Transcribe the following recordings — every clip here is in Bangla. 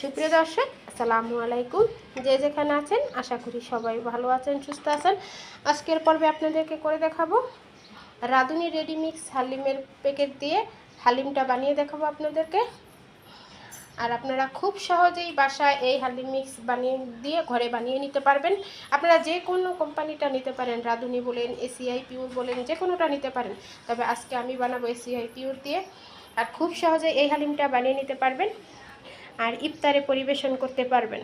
সুপ্রিয় দর্শক, আসসালামু আলাইকুম। যে যেখানে আছেন, আশা করি সবাই ভালো আছেন, সুস্থ আছেন। আজকের পর্বে আপনাদেরকে করে দেখাবো রাঁধুনি রেডি মিক্স হালিমের প্যাকেট দিয়ে হালিমটা বানিয়ে দেখাবো আপনাদেরকে। আর আপনারা খুব সহজেই বাসায় এই হালিম মিক্স বানিয়ে দিয়ে ঘরে বানিয়ে নিতে পারবেন। আপনারা যে কোনো কোম্পানিটা নিতে পারেন, রাঁধুনি বলেন এসিআই পিওর বলেন, যে কোনোটা নিতে পারেন। তবে আজকে আমি বানাবো এসিআই পিওর দিয়ে। আর খুব সহজে এই হালিমটা বানিয়ে নিতে পারবেন। আর ইফতারে পরিবেশন করতে পারবেন।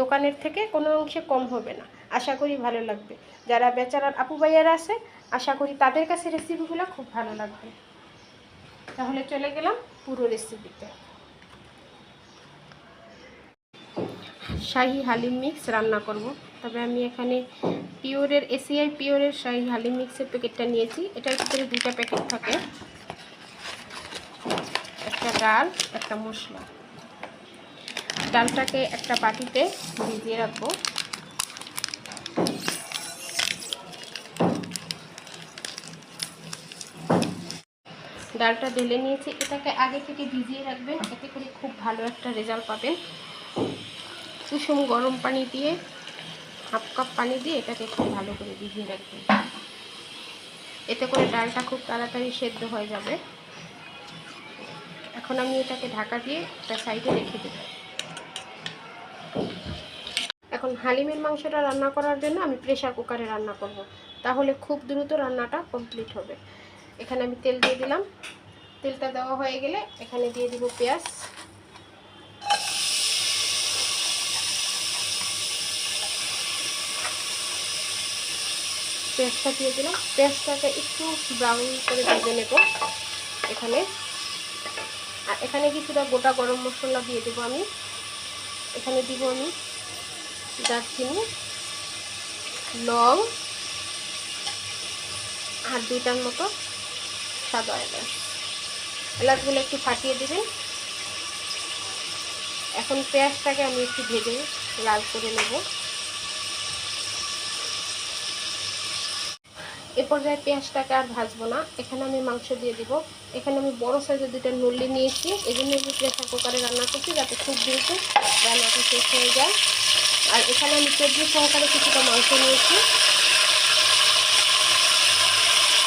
দোকানের থেকে কোনো অংশে কম হবে না। আশা করি ভালো লাগবে। যারা বেচারার আপু ভাইয়ারা আছে, আশা করি তাদের কাছে রেসিপিগুলো খুব ভালো লাগবে। তাহলে চলে গেলাম পুরো রেসিপিতে শাহি হালিম মিক্স রান্না করব। তবে আমি এখানে পিওরের, এসিআই পিওরের শাহি হালিম মিক্সের প্যাকেটটা নিয়েছি। এটার ভিতরে দুটা প্যাকেট থাকে। একটা ডাল, একটা মশলা। ডালটাকে একটা বাটিতে ভিজিয়ে রাখব। ডালটা ঢেলে নিয়েছি, এটাকে আগে থেকে ভিজিয়ে রাখবেন, এতে করে খুব ভালো একটা রেজাল্ট পাবেন। কুসুম গরম পানি দিয়ে, হাফ কাপ পানি দিয়ে এটাকে খুব ভালো করে ভিজিয়ে রাখবেন। এতে করে ডালটা খুব তাড়াতাড়ি সেদ্ধ হয়ে যাবে। এখন আমি এটাকে ঢাকা দিয়ে একটা সাইডে রেখে দেব। এখন হালিমের মাংসটা রান্না করার জন্য আমি প্রেশার কুকারে রান্না করব। তাহলে খুব দ্রুত রান্নাটা কমপ্লিট হবে। এখানে আমি তেল দিয়ে দিলাম। তেলটা দেওয়া হয়ে গেলে এখানে দিয়ে দিব পেঁয়াজ। পেঁয়াজটা দিয়ে দিলাম। পেঁয়াজটাকে একটু ব্রাউন করে ভেজে নেব এখানে। আর এখানে কিছুটা গোটা গরম মশলা দিয়ে দেবো আমি। এখানে দিব আমি দারচিনি, লং, আর দুইটার মতো সাদা এলাচ। এলাচগুলো একটু ফাটিয়ে দেবেন। এখন পেঁয়াজটাকে আমি একটু ভেজে লাল করে নেব। এ পর্যায়ে পেঁয়াজটাকে আর ভাজবো না। এখানে আমি মাংস দিয়ে দিব। এখানে আমি বড় সাইজের দুটো নল্লি নিয়েছি। এই জন্য আমি প্রেশার কুকারে রান্না করছি যাতে খুব দ্রুত রান্নাটা শেষ হয়ে যায়। আর এখানে আমি চব্বি সহকারে কিছুটা মাংস নিয়েছি।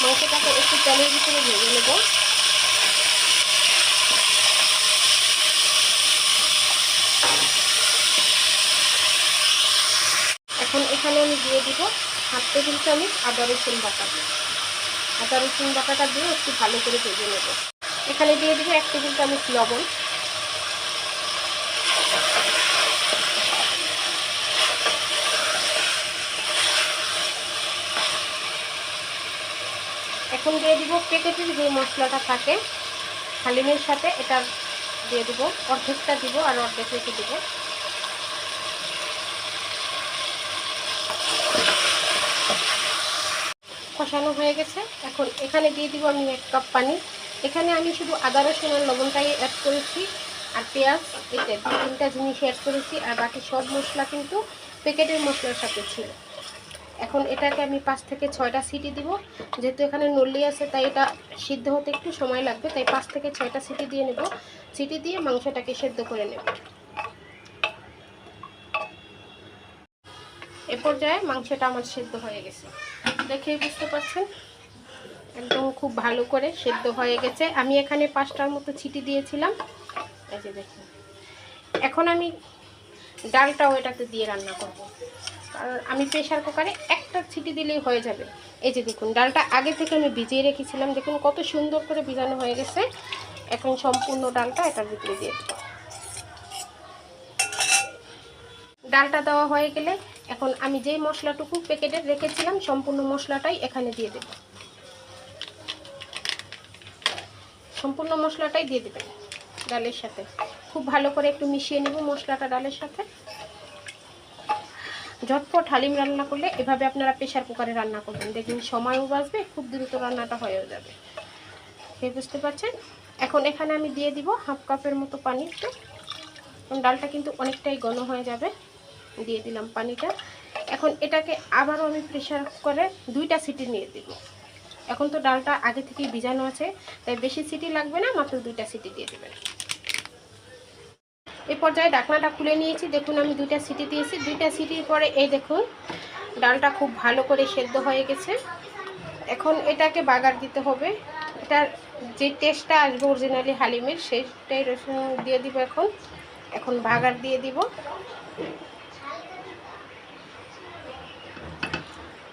মাংসটাকে একটু তেলের ভিতরে ভেজে নেব। এখন এখানে আমি দিয়ে দিব হাফ টেবিল চামচ আদা রসুন বাটা। আদা রসুন বাটাটা দিয়ে একটু ভালো করে ভেজে নেব। এখানে দিয়ে দিব এক টেবিল চামচ লবণ। এখন দিয়ে দিব প্যাকেটের যে মশলাটা থাকে, হালিমের সাথে এটা দিয়ে দিব, অর্ধেকটা দিব আর অর্ধেক রেখে দিব। কষানো হয়ে গেছে। এখন এখানে দিয়ে দিব আমি এক কাপ পানি। এখানে আমি শুধু আদা, রসুন আর লবণটাই অ্যাড করেছি আর পেঁয়াজ এটা তিনটা জিনিস অ্যাড করেছি আর বাকি সব মশলা কিন্তু প্যাকেটের মশলার সাথে ছিল। এখন এটাকে আমি পাঁচ থেকে ছয়টা সিটি দিব। যেহেতু এখানে নল্লি আছে, তাই এটা সিদ্ধ হতে একটু সময় লাগবে, তাই পাঁচ থেকে ছয়টা সিটি দিয়ে নেব। সিটি দিয়ে মাংসটাকে সেদ্ধ করে নেব। এ পর্যায়ে মাংসটা আমার সেদ্ধ হয়ে গেছে। দেখেই বুঝতে পারছেন? একদম খুব ভালো করে সেদ্ধ হয়ে গেছে। আমি এখানে পাঁচটার মতো ছিটি দিয়েছিলাম। এই যে দেখুন। এখন আমি ডালটাও এটাতে দিয়ে রান্না করব। কারণ আমি প্রেশার কুকারে একটা ছিটি দিলেই হয়ে যাবে। এই যে দেখুন, ডালটা আগে থেকে আমি ভিজিয়ে রেখেছিলাম। দেখুন কত সুন্দর করে ভিজানো হয়ে গেছে। এখন সম্পূর্ণ ডালটা এটার ভিতরে দিয়ে দেবো। ডালটা দেওয়া হয়ে গেলে এখন আমি যেই মশলাটুকু প্যাকেটে রেখেছিলাম, সম্পূর্ণ মশলাটাই এখানে দিয়ে দেব। সম্পূর্ণ মশলাটাই দিয়ে দেবেন ডালের সাথে। খুব ভালো করে একটু মিশিয়ে নেব মশলাটা ডালের সাথে। ঝটপট হালিম রান্না করলে এভাবে আপনারা প্রেশার কুকারে রান্না করবেন। দেখবেন সময়ও বাঁচবে, খুব দ্রুত রান্নাটা হয়েও যাবে। এই বুঝতে পারছেন? এখন এখানে আমি দিয়ে দিব হাফ কাপের মতো পানি একটু। ডালটা কিন্তু অনেকটাই ঘন হয়ে যাবে। দিয়ে দিলাম পানিটা। এখন এটাকে আবারও আমি প্রেশার কুকারে দুইটা সিটি নিয়ে দিব। এখন তো ডালটা আগে থেকেই ভিজানো আছে, তাই বেশি সিটি লাগবে না, মাত্র দুইটা সিটি দিয়ে দেবেন। এই পর্যায়ে ডাকনাটা খুলে নিয়েছি। দেখুন, আমি দুইটা সিটি দিয়েছি। দুইটা সিটির পরে এই দেখুন, ডালটা খুব ভালো করে সেদ্ধ হয়ে গেছে। এখন এটাকে বাগার দিতে হবে। এটার যে টেস্টটা আসবে অরিজিনালি হালিমের সেইটাই রসুন দিয়ে দিব এখন। এখন বাগার দিয়ে দিব।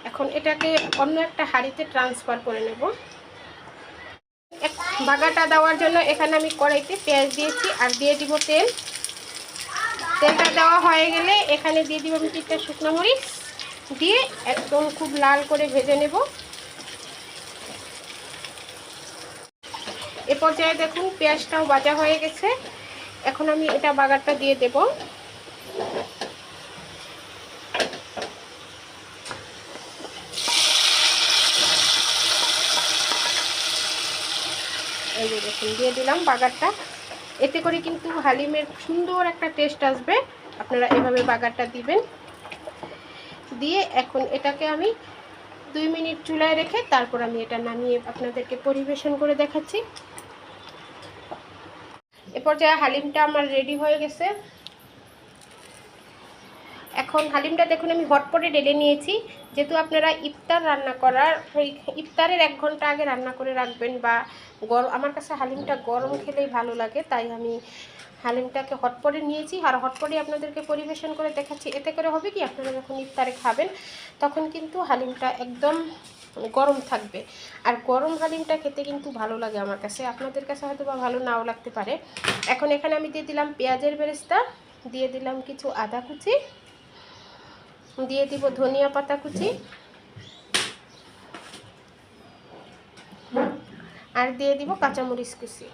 এখন এটাকে অন্য একটা হাঁড়িতে ট্রান্সফার করে নেব। বাগাটা দেওয়ার জন্য এখানে আমি কড়াইতে পেঁয়াজ দিয়েছি আর দিয়ে দিব তেল। তেলটা দেওয়া হয়ে গেলে এখানে দিয়ে দিব আমি তিনটা শুকনো মরিচ, দিয়ে একদম খুব লাল করে ভেজে নেব। এ পর্যায়ে দেখুন পেঁয়াজটাও বাজা হয়ে গেছে। এখন আমি এটা বাগারটা দিয়ে দেব। এই যে দেখুন, দিয়ে দিলাম বাগারটা। এতে করে কিন্তু হালিমের সুন্দর একটা টেস্ট আসবে। আপনারা এভাবে বাগারটা দিবেন। দিয়ে এখন এটাকে আমি দুই মিনিট চুলায় রেখে তারপর আমি এটা নামিয়ে আপনাদেরকে পরিবেশন করে দেখাচ্ছি। এ পর্যায়ে হালিমটা আমার রেডি হয়ে গেছে। এখন হালিমটা দেখুন, আমি হটপটে ঢেলে নিয়েছি। যেহেতু আপনারা ইফতার রান্না করার ইফতারের এক ঘণ্টা আগে রান্না করে রাখবেন বা গরম আমার কাছে হালিমটা গরম খেলেই ভালো লাগে, তাই আমি হালিমটাকে হটপটে নিয়েছি। আর হটপটে আপনাদেরকে পরিবেশন করে দেখাচ্ছি, এতে করে হবে কি? আপনারা যখন ইফতারে খাবেন, তখন কিন্তু হালিমটা একদম গরম থাকবে। আর গরম হালিমটা খেতে কিন্তু ভালো লাগে আমার কাছে। আপনাদের কাছে হয়তো বা ভালো নাও লাগতে পারে। এখন এখানে আমি দিয়ে দিলাম পেঁয়াজের বেরেস্তা, দিয়ে দিলাম কিছু আদা কুচি। দিয়ে দিব ধনিয়া পাতা কুচি। আর দিয়ে দিব কাঁচামরিচ কুচি।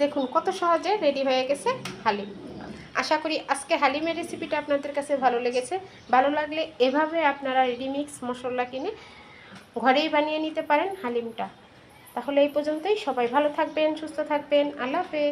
দেখুন কত সহজে রেডি হয়ে গেছে হালিম। আশা করি আজকে হালিমের রেসিপিটা আপনাদের কাছে ভালো লেগেছে। ভালো লাগলে এভাবে আপনারা রেডিমিক্স মশলা কিনে ঘরেই বানিয়ে নিতে পারেন হালিমটা। তাহলে এই পর্যন্তই। সবাই ভালো থাকবেন, সুস্থ থাকবেন। আল্লাহ হাফেজ।